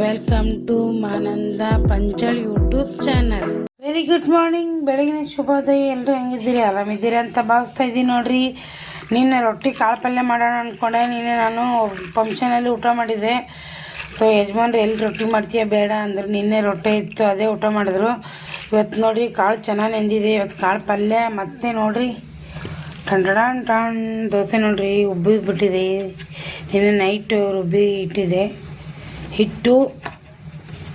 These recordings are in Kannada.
ವೆಲ್ಕಮ್ ಟು ಮಾನಂದ ಪಂಚಳ್ YouTube channel very good morning ಬೆಳಗಿನ ಶುಭೋದಯ. ಎಲ್ಲರೂ ಹೆಂಗಿದ್ದೀರಿ? ಆರಾಮಿದ್ದೀರಿ ಅಂತ ಭಾವಿಸ್ತಾ ಇದ್ದೀನಿ ನೋಡ್ರಿ. ನಿನ್ನೆ ರೊಟ್ಟಿ ಕಾಳು ಪಲ್ಯ ಮಾಡೋಣ ಅಂದ್ಕೊಂಡೆ ನಿನ್ನೆ ನಾನು ಫಂಕ್ಷನಲ್ಲಿ ಊಟ ಮಾಡಿದ್ದೆ. ಸೊ ಯಜಮಾನ್ರು ಎಲ್ಲಿ ರೊಟ್ಟಿ ಮಾಡ್ತೀಯ? ಬೇಡ. ಅಂದರು. ನಿನ್ನೆ ರೊಟ್ಟಿ ಇತ್ತು. ಅದೇ ಊಟ ಮಾಡಿದ್ರು. ಇವತ್ತು ನೋಡ್ರಿ, ಕಾಳು ಚೆನ್ನಾಗಿ ನೆಂದಿದೆ. ಇವತ್ತು ಕಾಳು ಪಲ್ಯ, ಮತ್ತೆ ನೋಡ್ರಿ ಟಂಡಡಾನ್ ಟಣ್ ದೋಸೆ ನೋಡ್ರಿ. ಉಬ್ಬಿಬಿಟ್ಟಿದೆ ನಿನ್ನೆ ನೈಟ್ ರುಬ್ಬಿ ಇಟ್ಟಿದೆ ಹಿಟ್ಟು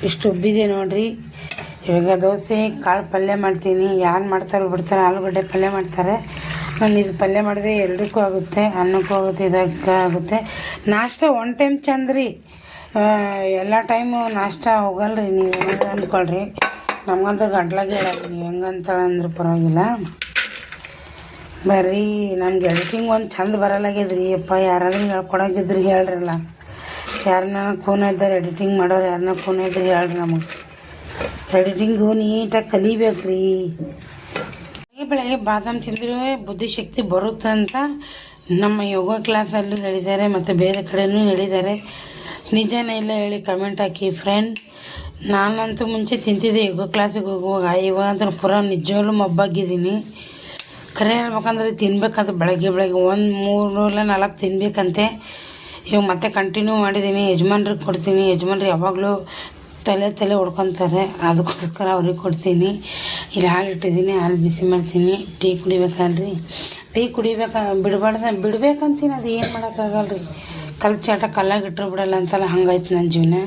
ಇಷ್ಟು ಉಬ್ಬಿದೆ ನೋಡ್ರಿ. ಇವಾಗ ದೋಸೆ, ಕಾಳು ಪಲ್ಯ ಮಾಡ್ತೀನಿ. ಯಾರು ಮಾಡ್ತಾರೆ ಬಿಡ್ತಾರೆ ಆಲೂಗಡ್ಡೆ ಪಲ್ಯ ಮಾಡ್ತಾರೆ. ನಾನು ಇದು ಪಲ್ಯ ಮಾಡಿದ್ರೆ ಎರಡಕ್ಕೂ ಆಗುತ್ತೆ, ಅನ್ನಕ್ಕೂ ಆಗುತ್ತೆ ಇದಕ್ಕೆ ಆಗುತ್ತೆ. ನಾಷ್ಟ ಒನ್ ಟೈಮ್ ಚಂದ ರೀ ಎಲ್ಲ ಟೈಮು ನಾಷ್ಟ ಹೋಗಲ್ರಿ, ನೀವು ಹೆಂಗೆ ಅಂದ್ಕೊಳ್ರಿ ನಮಗಂತೂ ಗಂಟ್ಲಾಗೆ ಹೇಳಲ್ಲ ನೀವು ಹೆಂಗಂತ ಅಂದ್ರೆ ಪರವಾಗಿಲ್ಲ. ಬರ್ರಿ, ನಮ್ಗೆ ಎಡಿಟಿಂಗ್ ಒಂದು ಚಂದ ಬರಲಾಗಿದ್ರಿ ಅಪ್ಪ ಯಾರಾದ್ರೂ ಹೇಳ್ಕೊಡೋಗಿದ್ರಿ ಹೇಳ್ರಲ್ಲ. ಯಾರನ್ನ ಫೋನ್ ಇದ್ದಾರೆ ಎಡಿಟಿಂಗ್ ಮಾಡೋರು ಯಾರನ್ನ ಫೋನ್ ಇದ್ರೆ ಹೇಳ್ರಿ ನಮಗೆ. ಎಡಿಟಿಂಗು ನೀಟಾಗಿ ಕಲಿಬೇಕು ರೀ ಬೆಳಗ್ಗೆ ಬಾದಾಮ್ ತಿಂದರೆ ಬುದ್ಧಿಶಕ್ತಿ ಬರುತ್ತೆ ಅಂತ ನಮ್ಮ ಯೋಗ ಕ್ಲಾಸಲ್ಲೂ ಹೇಳಿದ್ದಾರೆ, ಮತ್ತು ಬೇರೆ ಕಡೆಯೂ ಹೇಳಿದ್ದಾರೆ. ನಿಜನೇ ಇಲ್ಲ ಹೇಳಿ ಕಮೆಂಟ್ ಹಾಕಿ ಫ್ರೆಂಡ್ ನಾನಂತೂ ಮುಂಚೆ ತಿಂತಿದ್ದೆ ಯೋಗ ಕ್ಲಾಸಿಗೆ ಹೋಗುವಾಗ. ಇವಾಗ ಪುರ ನಿಜವಾಗ್ಲೂ ಮಬ್ಬಾಗಿದ್ದೀನಿ. ಕರೆ ಹೇಳ್ಬೇಕಂದ್ರೆ ತಿನ್ಬೇಕಂತ ಬೆಳಗ್ಗೆ ಬೆಳಗ್ಗೆ ಒಂದು ಮೂರು ಇಲ್ಲ ನಾಲ್ಕು ತಿನ್ಬೇಕಂತೆ. ಇವಾಗ ಮತ್ತೆ ಕಂಟಿನ್ಯೂ ಮಾಡಿದ್ದೀನಿ ಯಜಮಾನ್ರಿಗೆ ಕೊಡ್ತೀನಿ, ಯಜಮಾನ್ರು ಯಾವಾಗಲೂ ತಲೆ ತಲೆ ಹೊಡ್ಕೊತಾರೆ, ಅದಕ್ಕೋಸ್ಕರ ಅವ್ರಿಗೆ ಕೊಡ್ತೀನಿ. ಇಲ್ಲಿ ಹಾಲು ಇಟ್ಟಿದ್ದೀನಿ, ಹಾಲು ಬಿಸಿ ಮಾಡ್ತೀನಿ. ಟೀ ಕುಡಿಬೇಕಲ್ರಿ? ಟೀ ಕುಡಿಬೇಕ, ಬಿಡಬಾರ್ದ, ಬಿಡ್ಬೇಕಂತೀನಿ, ಅದು ಏನು ಮಾಡೋಕ್ಕಾಗಲ್ಲ ರೀ ಕಲ್ ಚಾಟ ಕಲ್ಲಾಗಿ ಇಟ್ಟರು ಬಿಡಲ್ಲ ಅಂತಲ್ಲ ಹಂಗಾಯ್ತು ನನ್ನ ಜೀವನ.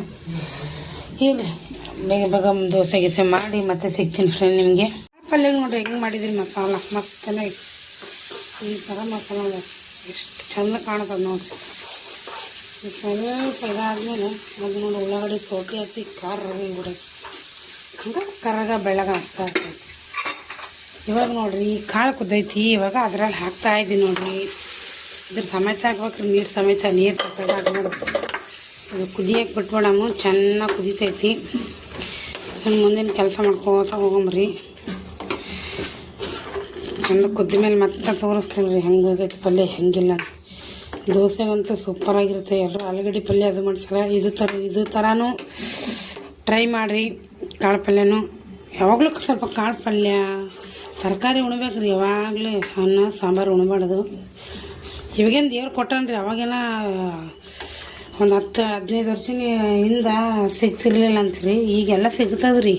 ಇಲ್ಲಿ ಬೇಗ ಬೇಗ ದೋಸೆ ಗೀಸೆ ಮಾಡಿ ಮತ್ತೆ ಸಿಗ್ತೀನಿ ಫ್ರೆಂಡ್ ನಿಮಗೆ. ಪಲ್ಯ ನೋಡ್ರಿ, ಹೆಂಗೆ ಮಾಡಿದ್ರಿ ಮಸಾಲ ಮತ್ತೆ ಈ ಥರ ಮಸಾಲ ಎಷ್ಟು ಚಂದ ಕಾಣ್ತದೆ ನೋಡ್ರಿ. ಇದು ಸ್ವಲ್ಪ ಆದಮೇಲೆ ಅದು ನೋಡಿ ಉಳ್ಳಾಗಡ್ಡಿ ಸೋಟಿ ಹಾಕಿ ಖಾರ ಹಿಂಗೆ ಹಂಗೆ ಕರಗ ಬೆಳಗ ಹಾಕ್ತಾ ಇರ್ತೈತಿ. ಇವಾಗ ನೋಡ್ರಿ, ಕಾಳು ಕುದ್ದೈತಿ, ಇವಾಗ ಅದ್ರಲ್ಲಿ ಹಾಕ್ತಾ ಇದ್ದೀನಿ ನೋಡ್ರಿ. ಇದ್ರ ಸಮೇತ ಹಾಕ್ಬೇಕ್ರಿ, ನೀರು ಸಮೇತ, ನೀರು ತಗೊಂಡು ನೋಡಿ. ಅದು ಕುದಿಯಕ್ಕೆ ಬಿಟ್ಬಿಡಮು, ಚೆನ್ನಾಗಿ ಕುದಿತೈತಿ. ಮುಂದಿನ ಕೆಲಸ ಮಾಡ್ಕೋತ ಹೋಗಮ್ರಿ ಚೆಂದ ಕುದ್ದ ಮೇಲೆ ಮತ್ತೆ ತೋರಿಸ್ತೀನಿ ರೀ ಹೆಂಗಾಗೈತಿ ಪಲ್ಯ, ಹೆಂಗಿಲ್ಲ. ದೋಸೆಗಂತೂ ಸೂಪರಾಗಿರುತ್ತೆ ಎಲ್ಲರೂ ಆಲೂಗಡ್ಡೆ ಪಲ್ಯ ಅದು ಮಾಡ್ಸಲ್ಲ. ಇದು ಥರ ಇದು ಥರನೂ ಟ್ರೈ ಮಾಡಿರಿ ಕಾಳು ಪಲ್ಯನೂ. ಯಾವಾಗಲೂ ಸ್ವಲ್ಪ ಕಾಳು ಪಲ್ಯ, ತರಕಾರಿ ಉಣ್ಬೇಕು ರೀ ಯಾವಾಗಲೂ ಅನ್ನ, ಸಾಂಬಾರು ಉಣ್ಬಾರ್ದು. ಇವಾಗೇನು ದೇವ್ರು ಕೊಟ್ಟನ್ರಿ ಅವಾಗೆಲ್ಲ ಒಂದು ಹತ್ತು, ಹದಿನೈದು ವರ್ಷ ಹಿಂದ ಸಿಗ್ತಿರ್ಲಿಲ್ಲ ಅಂತ್ರಿ. ಈಗೆಲ್ಲ ಸಿಗ್ತದ್ರಿ.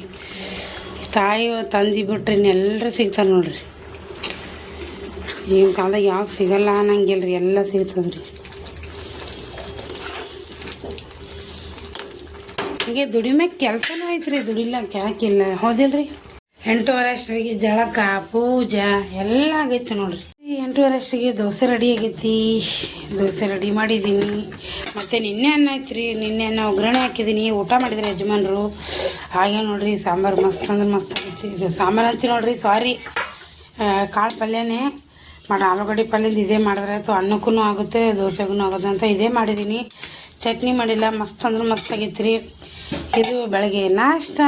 ತಾಯಿ, ತಂದಿ ಬಿಟ್ರಿ ಎಲ್ಲರೂ ಸಿಗ್ತಾರೆ ನೋಡ್ರಿ. ಈಗಿನ ಕಾಲದಾಗ ಯಾವ ಸಿಗಲ್ಲ ಅನ್ನಂಗಿಲ್ಲ ರೀ, ಎಲ್ಲ ಸಿಗ್ತದೆ ರೀ. ಹೀಗೆ ದುಡಿಮೆ ಕೆಲಸನೂ ಐತ್ರಿ, ದುಡಿಲ್ಲ ಯಾಕಿಲ್ಲ ಹೌದಿಲ್ರಿ? ಎಂಟೂವರೆ ಅಷ್ಟರಿಗೆ ಜಳಕ ಪೂಜಾ ಎಲ್ಲ ಆಗೈತೆ ನೋಡ್ರಿ. ಎಂಟು ಎಂಟೂವರೆ ಅಷ್ಟರಿಗೆ ದೋಸೆ ರೆಡಿ ಆಗೈತಿ, ದೋಸೆ ರೆಡಿ ಮಾಡಿದ್ದೀನಿ ಮತ್ತು ನಿನ್ನೆ ಅನ್ನ ಐತ್ರಿ, ನಿನ್ನೆ ಅನ್ನ ಒಗ್ಗರಣೆ ಹಾಕಿದ್ದೀನಿ ಊಟ ಮಾಡಿದ್ರೆ ಯಜಮಾನ್ರು. ಹಾಗೆ ನೋಡ್ರಿ, ಸಾಂಬಾರು ಮಸ್ತ್ ಅಂದ್ರೆ ಮಸ್ತ್ ಆಗೈತಿ. ಇದು ಸಾಂಬಾರು ಅಂತೀವಿ ನೋಡ್ರಿ ಸಾರಿ ಕಾಳು ಪಲ್ಯನೇ. ಮಾಡಿ ಆಲೂಗಡ್ಡೆ ಪಲ್ಯದ ಇದೇ ಮಾಡಿದ್ರೆ ಆಯಿತು. ಅನ್ನಕ್ಕೂ ಆಗುತ್ತೆ ದೋಸೆಗೂ ಆಗುತ್ತೆ ಅಂತ ಇದೇ ಮಾಡಿದ್ದೀನಿ. ಚಟ್ನಿ ಮಾಡಿಲ್ಲ, ಮಸ್ತ್ ಅಂದ್ರೆ ಮಸ್ತ್ ಆಗೈತ್ರಿ. ಇದು ಬೆಳಗ್ಗೆ ನಾಷ್ಟ.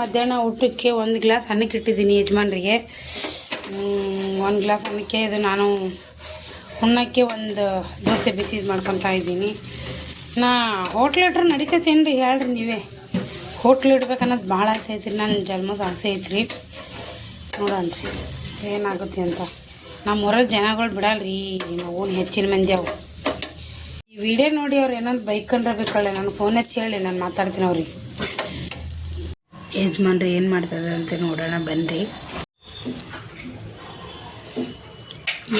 ಮಧ್ಯಾಹ್ನ ಊಟಕ್ಕೆ ಒಂದು ಗ್ಲಾಸ್ ಅನ್ನಕ್ಕೆ ಇಟ್ಟಿದ್ದೀನಿ ಯಜಮಾನ್ರಿಗೆ. ಒಂದು ಗ್ಲಾಸ್ ಅನ್ನಕ್ಕೆ ಇದು ನಾನು ಉಣ್ಣಕ್ಕೆ ಒಂದು ದೋಸೆ ಬಿಸಿ ಮಾಡ್ಕೊತಾ ಇದ್ದೀನಿ. ನಾ ಹೋಟ್ಲ್ ಇಟ್ರೆ ನಡೀತೈತೇನು ರೀ ಹೇಳ್ರಿ ನೀವೇ? ಹೋಟ್ಲ್ ಇಡ್ಬೇಕನ್ನೋದು ಭಾಳ ಆಸೆ ಐತ್ರಿ ನನ್ನ ಜನ್ಮದ ಆಸೆ ಐತ್ರಿ. ನೋಡೋಣ ರೀ, ಏನಾಗುತ್ತೆ ಅಂತ. ನಮ್ಮ ಊರಲ್ಲಿ ಜನಗಳು ಬಿಡಲ್ರಿ ನಾವು ಹೆಚ್ಚಿನ ಮಂದಿ ಅವು. ಈ ವಿಡಿಯೋ ನೋಡಿ ಅವ್ರು ಏನಾದ್ರು ಬೈಕೊಂಡ್ರೆ ಬೇಕಲ್ಲ ನಾನು ಫೋನ್ ಹಚ್ಚಿ ಹೇಳಿ ನಾನು ಮಾತಾಡ್ತೀನಿ ಅವ್ರಿಗೆ. ಯಜಮಾನ್ರಿ ಏನು ಮಾಡ್ತಾರೆ ಅಂತ ನೋಡೋಣ ಬನ್ನಿರಿ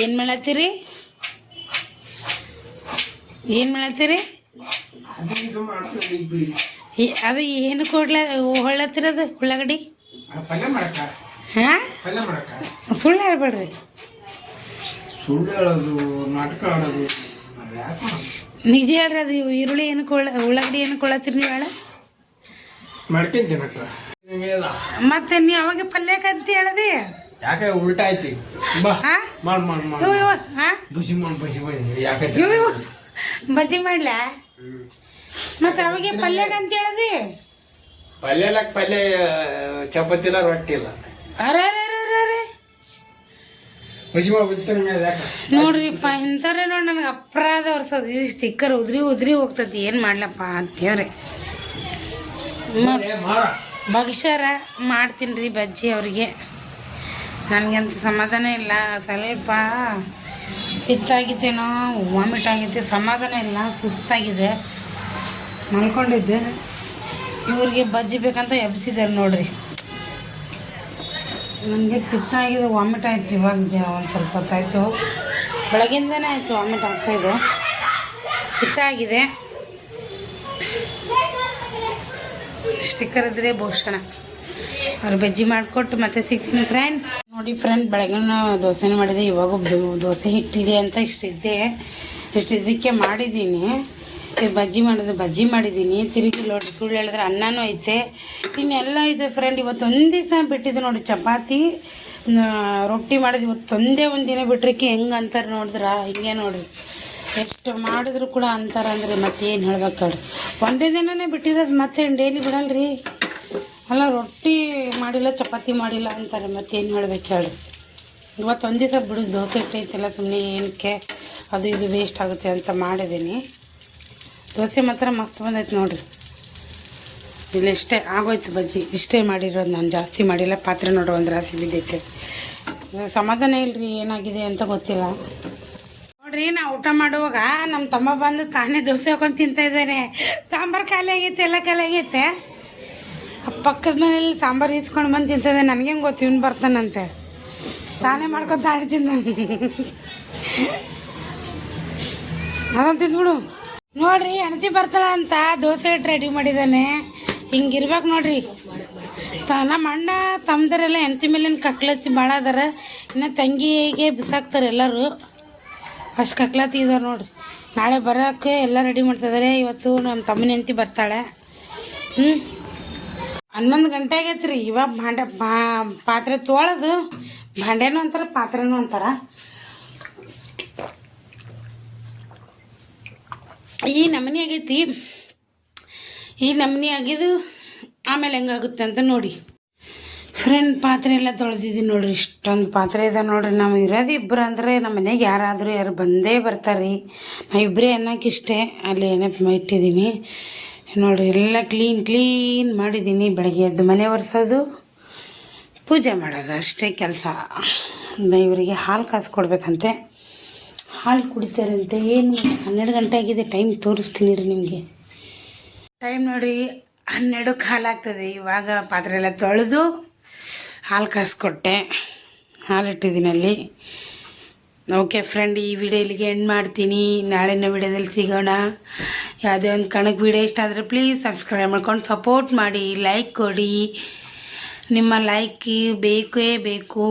ಏನು ಮಾಡತ್ತೀರಿ ಏನು ಮಾಡತ್ತೀರಿ ಅದು ಏನು ಕೊಡ್ಲ ಹೊಳತ್ತಿರದು ಉಳ್ಳಾಗಡ್ಡಿ? ಪಲ್ಯ ಮಾಡಕ ಹಾಂ? ಸುಳ್ಳು ಹೇಳ್ಬೇಡ್ರಿ. ಸುಳ್ಳು ಹೇಳೋದು ನಾಟಕ ಆಡೋದು ನಿಜ ಹೇಳ್ರಿ ಅದು ಈರುಳ್ಳಿ ಏನು ಕೊಳ್ಳ ಉಳ್ಳಾಗಡ್ಡಿ ಏನು ಕೊಳ್ಳತ್ತೀರಿ ನೀವು ಹೇಳ ಮಾಡ್ಕೊಂತೀನಕ್ಕ ಅಕ್ಕ ಮತ್ತೆ ನೀ ಅವಾಗ ಅಂತ ಹೇಳದಿ? ಯಾಕೆ ಉಲ್ಟಾ ಐತಿ ಬಾ. ಮಾಡ್ ಮಾಡ್ ಮಾಡ್. ಇವ್ ಇವ್ ಹಾಂ ಬುಸಿ ಮಾಡ್ ಬುಸಿ ಮಾಡಿ ಯಾಕೆ ಇವ್ ಇವ್ ಬಜ್ಜಿ ಮಾಡ್ಲಾ? ಮತ್ತೆ ಅವಾಗ ಪಲ್ಯಕ್ಕಂತ ಹೇಳದಿ? ಪಲ್ಯ ಪಲ್ಯ ಚಪಾತಿ ಇಲ್ಲ ರೊಟ್ಟಿ ಇಲ್ಲ. ಅರೆ ನೋಡ್ರಿಪ್ಪ ಇಂಥವ್ರೆ ನೋಡಿ ನನಗೆ ಅಪರಾಧ ವರ್ಸೋದು ಇದು ಸ್ಟಿಕ್ಕರ್ ಉದ್ರಿ ಉದ್ರಿ ಹೋಗ್ತತಿ. ಏನು ಮಾಡ್ಲಪ್ಪ ಅಂತೇವ್ರಿ. ಬಗ್ಸಾರ ಮಾಡ ಬಗ್ಸರ ಮಾಡ್ತೀನಿ ರೀ ಬಜ್ಜಿ ಅವರಿಗೆ. ನನಗಂತ ಸಮಾಧಾನ ಇಲ್ಲ. ಸ್ವಲ್ಪ ಪಿಚ್ಚಾಗಿತ್ತೇನೋ ವಾಮಿಟ್ ಆಗೈತೆ ಸಮಾಧಾನ ಇಲ್ಲ. ಸುಸ್ತಾಗಿದೆ. ಮಲ್ಕೊಂಡಿದ್ದೆ. ಇವ್ರಿಗೆ ಬಜ್ಜಿ ಬೇಕಂತ ಎಬ್ಸಿದ್ದಾರೆ ನೋಡ್ರಿ. ನನಗೆ ಪಿತ್ತ ಆಗಿದೆ ವಾಮಿಟ್ ಆಯ್ತು, ಇವಾಗ ಜ ಸ್ವಲ್ಪ ಹೊತ್ತಾಯಿತು ಬೆಳಗಿಂದನೇ ಆಯಿತು, ವಾಮಿಟ್ ಆಗ್ತಾಯಿದೆ ಪಿತ್ತ ಆಗಿದೆ ಸ್ಟಿಕ್ಕರ್ ಇದ್ರೆ ಭೂಷಣ. ಅವ್ರು ಬಜ್ಜಿ ಮಾಡಿಕೊಟ್ಟು ಮತ್ತೆ ಸಿಗ್ತೀನಿ ಫ್ರೆಂಡ್ ನೋಡಿ ಫ್ರೆಂಡ್ ಬೆಳಗ್ಗೆ ದೋಸೆನೇ ಮಾಡಿದೆ, ಇವಾಗ ದೋಸೆ ಹಿಟ್ಟಿದೆ ಅಂತ ಇಷ್ಟಿದ್ದೆ. ಇಷ್ಟಿದ್ದಕ್ಕೆ ಮಾಡಿದ್ದೀನಿ. ಇದು ಬಜ್ಜಿ ಮಾಡಿದ್ರೆ ಬಜ್ಜಿ ಮಾಡಿದ್ದೀನಿ. ತಿರುಗಿ ನೋಡಿ ಸುಳ್ಳು ಹೇಳಿದ್ರೆ ಅನ್ನನೂ ಐತೆ. ಇನ್ನೆಲ್ಲ ಇದೆ ಫ್ರೆಂಡ್ ಇವತ್ತು ಒಂದು ದಿವಸ ಬಿಟ್ಟಿದ್ದು ನೋಡಿ, ಚಪಾತಿ ರೊಟ್ಟಿ ಮಾಡಿದ್ವಿ ಇವತ್ತು ಒಂದೇ ಒಂದು ದಿನ ಬಿಟ್ರಿಕೆ, ಹೆಂಗೆ ಅಂತಾರೆ ನೋಡಿದ್ರ? ಹಿಂಗೆ ನೋಡಿ ಎಷ್ಟು ಮಾಡಿದ್ರು ಕೂಡ ಅಂತಾರೆ ಅಂದರೆ ಮತ್ತೆ ಏನು ಹೇಳ್ಬೇಕಲ್ರಿ ಒಂದೇ ದಿನನೇ ಬಿಟ್ಟಿರೋದು ಮತ್ತೆ ಡೈಲಿ ಬಿಡಲ್ರಿ. ಅಲ್ಲ, ರೊಟ್ಟಿ ಮಾಡಿಲ್ಲ, ಚಪಾತಿ ಮಾಡಿಲ್ಲ ಅಂತಾರೆ, ಮತ್ತೇನು ಹೇಳ್ಬೇಕು ಹೇಳ್ರಿ ಇವತ್ತು ಒಂದು ದಿವಸ ಬಿಡು ದೋಸೆ ಇಟ್ಟೈತಿಲ್ಲ ಸುಮ್ಮನೆ ಏನಕ್ಕೆ? ಅದು ಇದು ವೇಸ್ಟ್ ಆಗುತ್ತೆ ಅಂತ ಮಾಡಿದ್ದೀನಿ. ದೋಸೆ ಮಾತ್ರ ಮಸ್ತ್ ಬಂದೈತೆ ನೋಡ್ರಿ. ಇಲ್ಲಿ ಇಷ್ಟೇ ಆಗೋಯ್ತು ಬಜ್ಜಿ. ಇಷ್ಟೇ ಮಾಡಿರೋದು ನಾನು ಜಾಸ್ತಿ ಮಾಡಿಲ್ಲ. ಪಾತ್ರೆ ನೋಡ್ರಿ, ಒಂದು ರಾಸಿ ಬಿದ್ದೈತೆ. ಸಮಾಧಾನ ಇಲ್ರಿ, ಏನಾಗಿದೆ ಅಂತ ಗೊತ್ತಿಲ್ಲ. ನೋಡ್ರಿ, ನಾವು ಊಟ ಮಾಡುವಾಗ ನಮ್ಮ ತಮ್ಮ ಬಂದು ತಾನೇ ದೋಸೆ ಹಾಕೊಂಡು ತಿಂತಾ ಇದ್ದಾರೆ ಸಾಂಬಾರು ಖಾಲಿ ಆಗೈತೆ, ಎಲ್ಲ ಖಾಲಿ ಆಗೈತೆ. ಪಕ್ಕದ ಮನೇಲಿ ಸಾಂಬಾರು ಈಸ್ಕೊಂಡು ಬಂದು ತಿಂತಿದ್ದೆ ನನಗೆ ಗೊತ್ತು, ಇವ್ನು ಬರ್ತಾನಂತೆ. ತಾನೇ ಮಾಡ್ಕೊಂಡು ತಾನೇ ತಿಂದ ಅದನ್ನು ತಿಂದ್ಬಿಡು. ನೋಡ್ರಿ ಅಣತಿ ಬರ್ತಾಳ ಅಂತ ದೋಸೆ ಇಟ್ಟು ರೆಡಿ ಮಾಡಿದ್ದಾನೆ ಹಿಂಗಿರ್ಬೇಕು ನೋಡ್ರಿ. ತ ನಮ್ಮ ಅಣ್ಣ ತಮ್ಮದರೆಲ್ಲ ಹೆಂಡತಿ ಮೇಲಿನ ಕಕ್ಲತ್ತಿ ಭಾಳ ಅದಾರ. ಇನ್ನು ತಂಗಿಗೆ ಬಿಸಾಕ್ತಾರೆ ಎಲ್ಲರೂ. ಅಷ್ಟು ಕಕ್ಲತ್ತಿ ಇದಾರೆ ನೋಡ್ರಿ. ನಾಳೆ ಬರೋಕ್ಕೆ ಎಲ್ಲ ರೆಡಿ ಮಾಡ್ತಿದ್ದಾರೆ ಇವತ್ತು ನಮ್ಮ ತಮ್ಮನ ಹೆಂಡತಿ ಬರ್ತಾಳೆ. ಹ್ಞೂ ಹನ್ನೊಂದು ಗಂಟೆ ಆಗೈತೆ ಇವಾಗ ಭಾಂಡೆ ಪಾತ್ರೆ ತೊಳೆದು ಭಾಂಡೆನೂ ಅಂತಾರೆ, ಪಾತ್ರೆನೂ ಅಂತಾರ. ಈ ನಮನಿ ಆಗೈತಿ. ಈ ನಮನಿ ಆಗಿದ್ದು ಆಮೇಲೆ ಹೆಂಗಾಗುತ್ತೆ ಅಂತ ನೋಡಿ. ಫ್ರೆಂಡ್ ಪಾತ್ರೆ ಎಲ್ಲ ತೊಳೆದಿದ್ದೀನಿ ನೋಡ್ರಿ, ಇಷ್ಟೊಂದು ಪಾತ್ರೆ ಇದೆ ನೋಡ್ರಿ. ನಾವು ಇರೋದು ಇಬ್ಬರು ಅಂದರೆ ನಮ್ಮ ಮನೆಗೆ ಯಾರಾದರೂ ಯಾರು ಬಂದೇ ಬರ್ತಾರೆ. ನಾವು ಇಬ್ಬರೇ ಅನ್ನೋಕ್ಕಿಷ್ಟೇ ಅಲ್ಲಿ ಎಣ್ಣೆ ಇಟ್ಟಿದ್ದೀನಿ ನೋಡ್ರಿ, ಎಲ್ಲ ಕ್ಲೀನ್ ಕ್ಲೀನ್ ಮಾಡಿದ್ದೀನಿ ಬೆಳಗ್ಗೆ ಎದ್ದು ಮನೆ ಒರೆಸೋದು, ಪೂಜೆ ಮಾಡೋದು ಅಷ್ಟೇ ಕೆಲಸ. ಇವರಿಗೆ ಹಾಲು ಕಾಸು ಕೊಡ್ಬೇಕಂತೆ. ಹಾಲು ಕುಡಿತಾರಂತೆ. ಏನು ಹನ್ನೆರಡು ಗಂಟೆ ಆಗಿದೆ, ಟೈಮ್ ತೋರಿಸ್ತೀನಿ ರೀ ನಿಮಗೆ. ಟೈಮ್ ನೋಡಿ ಹನ್ನೆರಡು ಕಾಲು ಆಗ್ತದೆ. ಇವಾಗ ಪಾತ್ರೆ ಎಲ್ಲ ತೊಳೆದು ಹಾಲು ಕಾಯಿಸ್ಕೊಟ್ಟೆ ಹಾಲು ಇಟ್ಟಿದ್ದೀನಿ ಅಲ್ಲಿ. ಓಕೆ ಫ್ರೆಂಡ್ ಈ ವಿಡಿಯೋ ಇಲ್ಲಿಗೆ ಎಂಡ್ ಮಾಡ್ತೀನಿ. ನಾಳಿನ ವಿಡಿಯೋದಲ್ಲಿ ಸಿಗೋಣ. ಯಾವುದೇ ಒಂದು ಕಣಕ್ಕೆ ವಿಡಿಯೋ ಇಷ್ಟ ಆದರೆ ಪ್ಲೀಸ್ ಸಬ್ಸ್ಕ್ರೈಬ್ ಮಾಡ್ಕೊಂಡು ಸಪೋರ್ಟ್ ಮಾಡಿ ಲೈಕ್ ಕೊಡಿ. ನಿಮ್ಮ ಲೈಕ್ ಬೇಕೇ ಬೇಕು.